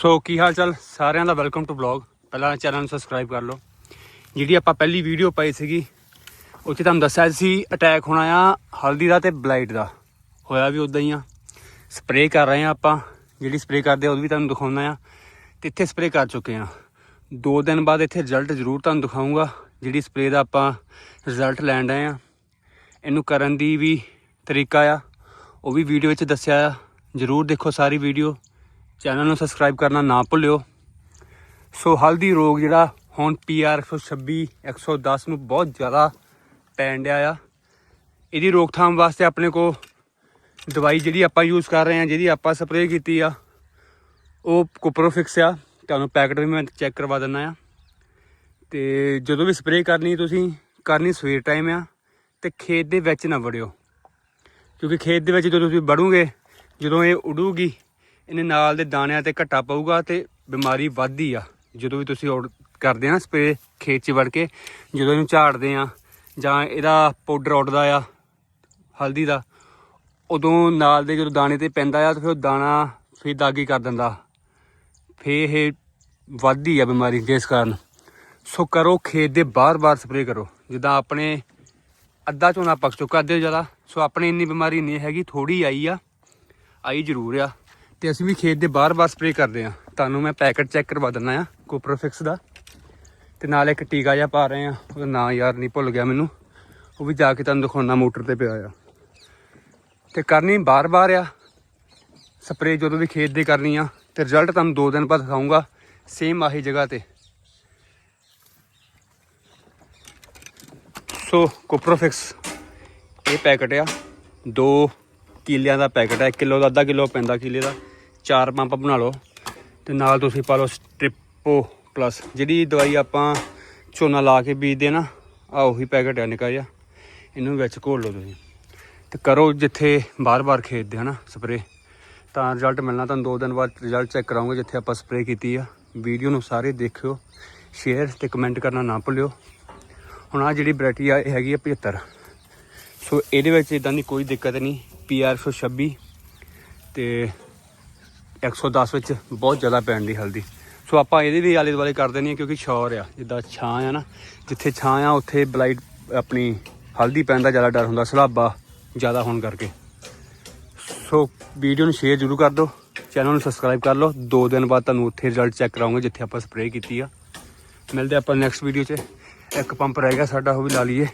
ਸੋ ਕੀ ਹਾਲ ਚਾਲ? ਸਾਰਿਆਂ ਦਾ ਵੈਲਕਮ ਟੂ ਬਲੌਗ ਪਹਿਲਾਂ ਚੈਨਲ ਨੂੰ ਸਬਸਕ੍ਰਾਈਬ ਕਰ ਲਓ। ਜਿਹੜੀ ਆਪਾਂ ਪਹਿਲੀ ਵੀਡੀਓ ਪਾਈ ਸੀਗੀ, ਉੱਥੇ ਤੁਹਾਨੂੰ ਦੱਸਿਆ ਸੀ ਅਟੈਕ ਹੋਣਾ ਆ ਹਲਦੀ ਦਾ ਤੇ ਬਲਾਈਟ ਦਾ। ਹੋਇਆ ਵੀ ਉਦਾਂ ਹੀ ਆ। ਸਪਰੇਅ ਕਰ ਰਹੇ ਆ ਆਪਾਂ। ਜਿਹੜੀ ਸਪਰੇਅ ਕਰਦੇ ਆ, ਉਹ ਵੀ ਤੁਹਾਨੂੰ ਦਿਖਾਉਣਾ ਆ। ਤੇ ਇੱਥੇ ਸਪਰੇਅ ਕਰ ਚੁੱਕੇ ਆ। ਦੋ ਦਿਨ ਬਾਅਦ ਇੱਥੇ ਰਿਜ਼ਲਟ ਜ਼ਰੂਰ ਤੁਹਾਨੂੰ ਦਿਖਾਉਂਗਾ ਜਿਹੜੀ ਸਪਰੇਅ ਦਾ ਆਪਾਂ ਰਿਜ਼ਲਟ ਲੈਣ ਡਏ ਆ। ਇਹਨੂੰ ਕਰਨ ਦੀ ਵੀ ਤਰੀਕਾ ਆ। ਉਹ ਵੀ ਵੀਡੀਓ ਵਿੱਚ ਦੱਸਿਆ ਆ। ਜ਼ਰੂਰ ਦੇਖੋ ਸਾਰੀ ਵੀਡੀਓ ਚੈਨਲ ਨੂੰ ਸਬਸਕ੍ਰਾਈਬ ਕਰਨਾ ਨਾ ਭੁੱਲਿਓ। ਸੋ ਹਲਦੀ ਰੋਗ ਜਿਹੜਾ ਹੁਣ ਪੀਆਰ 126 110 ਨੂੰ ਬਹੁਤ ਜ਼ਿਆਦਾ ਪੈਣ ਡਿਆ ਆ। ਇਹਦੀ ਰੋਕਥਾਮ ਵਾਸਤੇ ਆਪਣੇ ਕੋ ਦਵਾਈ ਜਿਹੜੀ ਆਪਾਂ ਯੂਜ਼ ਕਰ ਰਹੇ ਹਾਂ ਜਿਹਦੀ ਆਪਾਂ ਸਪਰੇਅ ਕੀਤੀ ਆ, ਉਹ ਕੁਪਰੋਫਿਕਸ ਆ। ਤੁਹਾਨੂੰ ਪੈਕਟ ਵੀ ਮੈਂ ਚੈੱਕ ਕਰਵਾ ਦਿੰਦਾ ਆ। ਤੇ ਜਦੋਂ ਵੀ ਸਪਰੇਅ ਕਰਨੀ ਤੁਸੀਂ, ਕਰਨੀ ਸਵੇਰ ਟਾਈਮ ਆ ਤੇ ਖੇਤ ਦੇ ਵਿੱਚ ਨਾ ਵੜਿਓ। ਕਿਉਂਕਿ ਖੇਤ ਦੇ ਵਿੱਚ ਜਦੋਂ ਤੁਸੀਂ ਵੜੋਗੇ, ਜਦੋਂ ਇਹ ਉਡੂਗੀ ਇਹਨੇ ਨਾਲ ਦੇ ਦਾਣਿਆਂ ਤੇ ਘੱਟਾ ਪਊਗਾ ਤੇ ਬਿਮਾਰੀ ਵੱਧਦੀ ਆ। ਜਦੋਂ ਵੀ ਤੁਸੀਂ ਉਡ- ਕਰਦੇ ਆ ਨਾ ਸਪਰੇ ਖੇਤ 'ਚ ਵੜ ਕੇ, ਜਦੋਂ ਇਹਨੂੰ ਝਾੜਦੇ ਆ ਜਾਂ ਇਹਦਾ ਪਾਊਡਰ ਉੱਡਦਾ ਆ, ਹਲਦੀ ਦਾ, ਉਦੋਂ ਨਾਲ ਦੇ ਜਦੋਂ ਦਾਣੇ ਤੇ ਪੈਂਦਾ ਆ ਤਾਂ ਫਿਰ ਉਹ ਦਾਣਾ ਫਿਰ ਦਾਗੀ ਕਰ ਦਿੰਦਾ। ਫਿਰ ਇਹ ਵੱਧਦੀ ਆ ਬਿਮਾਰੀ ਜਿਸ ਕਾਰਨ। ਸੋ ਕਰੋ ਖੇਤ ਦੇ ਬਾਰ-ਬਾਰ ਸਪਰੇ ਕਰੋ। ਜਿੱਦਾਂ ਆਪਣੇ ਅੱਧਾ ਝੋਨਾ ਪੱਕ ਚੁੱਕਾ, ਅੱਧੇ ਜ਼ਿਆਦਾ। ਸੋ ਆਪਣੇ ਇੰਨੀ ਬਿਮਾਰੀ ਨਹੀਂ ਹੈਗੀ ਥੋੜੀ ਆਈ ਆ। ਆਈ ਜ਼ਰੂਰ ਆ। ਤੇ ਅਸੀਂ ਵੀ ਖੇਤ ਦੇ ਬਾਰ-ਬਾਰ ਸਪਰੇ ਕਰਦੇ ਆ ਤੁਹਾਨੂੰ ਮੈਂ ਪੈਕਟ ਚੈੱਕ ਕਰਵਾ ਦਿੰਦਾ ਆ ਕੋਪਰੋਫਿਕਸ ਦਾ। ਤੇ ਨਾਲ ਇੱਕ ਟੀਕਾ ਜਿਹਾ ਪਾ ਰਹੇ ਆ ਉਹਦਾ ਨਾਂ ਯਾਰ ਨਹੀਂ ਭੁੱਲ ਗਿਆ ਮੈਨੂੰ। ਉਹ ਵੀ ਜਾ ਕੇ ਤੁਹਾਨੂੰ ਦਿਖਾਉਣਾ ਮੋਟਰ ਤੇ ਪਿਆ ਆ। ਤੇ ਕਰਨੀ ਬਾਰ-ਬਾਰ ਆ। ਸਪਰੇ ਜਦੋਂ ਵੀ ਖੇਤ ਦੇ ਕਰਨੀ ਆ, ਤੇ ਰਿਜ਼ਲਟ ਤੁਹਾਨੂੰ 2 ਦਿਨ ਬਾਅਦ ਦਿਖਾਊਂਗਾ। ਸੇਮ ਆਹੀ ਜਗ੍ਹਾ ਤੇ। ਸੋ ਕੋਪਰੋਫਿਕਸ ਇਹ ਪੈਕਟ ਆ। ਦੋ ਕਿੱਲਿਆਂ ਦਾ ਪੈਕਟ ਹੈ 1 ਕਿਲੋ ਦਾ, ਅੱਧਾ ਕਿਲੋ ਪੈਂਦਾ ਕਿੱਲੇ ਦਾ। ਚਾਰ ਪੰਪ ਬਣਾ ਲਓ ਤੇ ਨਾਲ ਤੁਸੀਂ ਪਾ ਲਓ ਸਟ੍ਰਿਪੋ ਪਲੱਸ ਜਿਹੜੀ ਦਵਾਈ ਆਪਾਂ ਝੋਨਾ ਲਾ ਕੇ ਬੀਜਦੇ ਨਾ ਆ ਉਹੀ ਪੈਕਟ ਹੈ ਨਿੱਕਾ ਜਿਹਾ। ਇਹਨੂੰ ਵਿੱਚ ਘੋਲ ਲਓ ਤੁਸੀਂ। ਤੇ ਕਰੋ ਜਿੱਥੇ ਬਾਰ-ਬਾਰ ਖੇਤ ਦੇ ਹਨਾ ਸਪਰੇ ਤਾਂ ਰਿਜ਼ਲਟ ਮਿਲਣਾ ਤੁਹਾਨੂੰ ਦੋ ਦਿਨ ਬਾਅਦ ਰਿਜ਼ਲਟ ਚੈੱਕ ਕਰਾਉਂਗੇ ਜਿੱਥੇ ਆਪਾਂ ਸਪਰੇ ਕੀਤੀ ਆ। ਵੀਡੀਓ ਨੂੰ ਸਾਰੇ ਦੇਖਿਓ ਸ਼ੇਅਰ ਤੇ ਕਮੈਂਟ ਕਰਨਾ ਨਾ ਭੁੱਲਿਓ। ਹੁਣ ਆ ਜਿਹੜੀ ਵੈਰਾਈਟੀ ਆ, ਇਹ ਹੈਗੀ ਆ 75 ਸੋ ਇਹਦੇ ਵਿੱਚ ਇਦਾਂ ਦੀ ਕੋਈ ਦਿੱਕਤ ਨਹੀਂ। ਪੀਆਰ 126 ਤੇ 110 ਵਿੱਚ ਬਹੁਤ ਜ਼ਿਆਦਾ ਪੈਣ ਦੀ ਹਲਦੀ। ਸੋ ਆਪਾਂ ਇਹਦੇ ਵੀ ਆਲੇ ਦੁਆਲੇ ਕਰ ਦੇਣੀ ਆ ਕਿਉਂਕਿ ਸ਼ੌਰ ਆ, ਜਿੱਦਾਂ ਛਾਂ ਆ ਨਾ, ਜਿੱਥੇ ਛਾਂ ਆ, ਉੱਥੇ ਬਲਾਈਟ ਆਪਣੀ ਹਲਦੀ ਪੈਣ ਦਾ ਜ਼ਿਆਦਾ ਡਰ ਹੁੰਦਾ, ਸਲਾਬਾ ਜ਼ਿਆਦਾ ਹੋਣ ਕਰਕੇ। ਸੋ ਵੀਡੀਓ ਨੂੰ ਸ਼ੇਅਰ ਜ਼ਰੂਰ ਕਰ ਦਿਓ, ਚੈਨਲ ਨੂੰ ਸਬਸਕ੍ਰਾਈਬ ਕਰ ਲਓ। ਦੋ ਦਿਨ ਬਾਅਦ ਤੁਹਾਨੂੰ ਉੱਥੇ ਰਿਜ਼ਲਟ ਚੈੱਕ ਕਰਾਉਂਗੇ, ਜਿੱਥੇ ਆਪਾਂ ਸਪਰੇਅ ਕੀਤੀ ਆ। ਮਿਲਦੇ ਆਪਾਂ ਨੈਕਸਟ ਵੀਡੀਓ 'ਚ। ਇੱਕ ਪੰਪ ਰਹਿ ਗਿਆ ਸਾਡਾ, ਉਹ ਵੀ ਲਾ ਲਈਏ।